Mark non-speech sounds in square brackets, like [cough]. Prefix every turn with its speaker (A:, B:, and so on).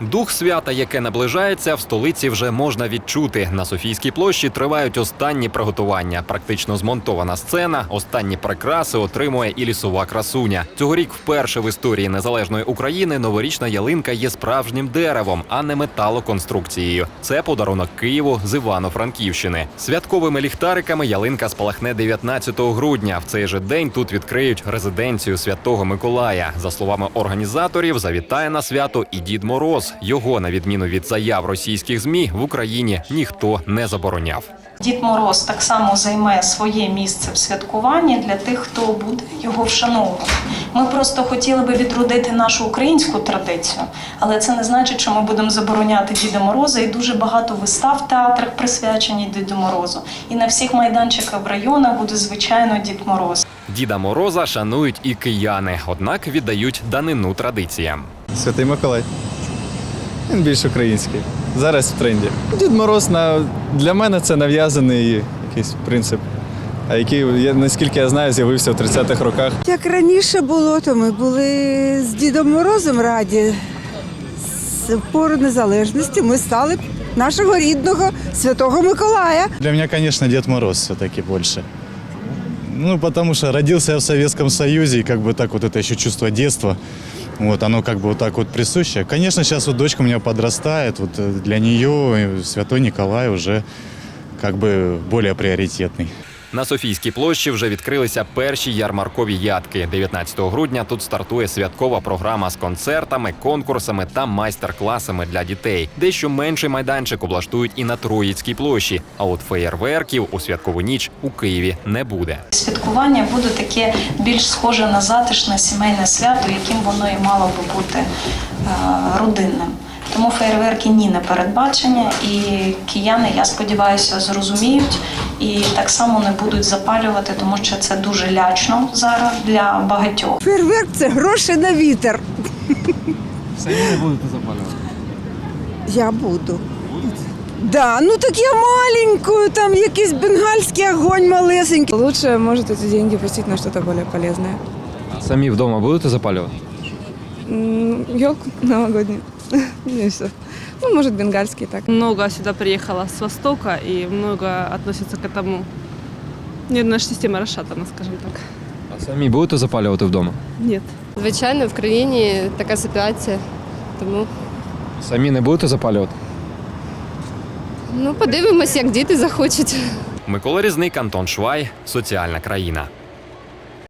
A: Дух свята, яке наближається, в столиці вже можна відчути. На Софійській площі тривають останні приготування. Практично змонтована сцена. Останні прикраси отримує і лісова красуня. Цьогорік вперше в історії незалежної України новорічна ялинка є справжнім деревом, а не металоконструкцією. Це подарунок Києву з Івано-Франківщини. Святковими ліхтариками ялинка спалахне 19 грудня. В цей же день тут відкриють резиденцію Святого Миколая. За словами організаторів, завітає на свято і Дід Мороз. Його, на відміну від заяв російських змі, в Україні ніхто не забороняв.
B: Дід Мороз так само займе своє місце в святкуванні для тих, хто буде його вшановувати. Ми просто хотіли би відродити нашу українську традицію, але це не значить, що ми будемо забороняти Діда Мороза. І дуже багато вистав в театрах присвячені Діду Морозу. І на всіх майданчиках в районах буде звичайно Дід Мороз.
A: Діда Мороза шанують і кияни, однак віддають данину традиціям.
C: Святий Миколай. Він більш український. Зараз в тренді. Дід Мороз на... для мене це нав'язаний якийсь принцип, а який, наскільки я знаю, з'явився в 30-х роках.
D: Як раніше було, то ми були з Дідом Морозом раді. З пору незалежності ми стали нашого рідного Святого Миколая.
E: Для меня, конечно, Дед Мороз все-таки больше. Ну, потому что родился я в Советском Союзе, и как бы так вот это еще чувство детства, вот оно как бы вот так вот присуще. Конечно, сейчас вот дочка у меня подрастает, вот э, для нее э, Святой Николай уже как бы более приоритетный.
A: На Софійській площі вже відкрилися перші ярмаркові ядки. 19 грудня тут стартує святкова програма з концертами, конкурсами та майстер-класами для дітей. Дещо менший майданчик облаштують і на Троїцькій площі. А от феєрверків у святкову ніч у Києві не буде.
B: Святкування буде таке більш схоже на затишне сімейне свято, яким воно і мало би бути е, родинним. Тому фейерверки ні не передбачені, і кияни, я сподіваюся, зрозуміють і так само не будуть запалювати, тому що це дуже лячно зараз для багатьох.
D: Фейерверк це гроші на вітер.
C: Самі не будете запалювати.
D: Я буду. Да, ну так я маленькую, там якийсь бенгальський огонь малесенький.
F: Лучше, может, эти деньги пустить на что-то более полезное.
C: Самі вдома будете запалювати?
F: Елку новогоднюю. [laughs] И все. Ну, может, бенгальский так.
G: Много сюда приехало с Востока, и много относятся к этому. Нервная система расшатана, скажем так.
C: А самі будете запалювати вдома?
G: Нет.
H: Звичайно, в країні така ситуація. Тому
C: Самі не будете запалювати?
H: ну подивимось, як діти захочуть.
A: Микола Різник, Антон Швай, соціальна країна.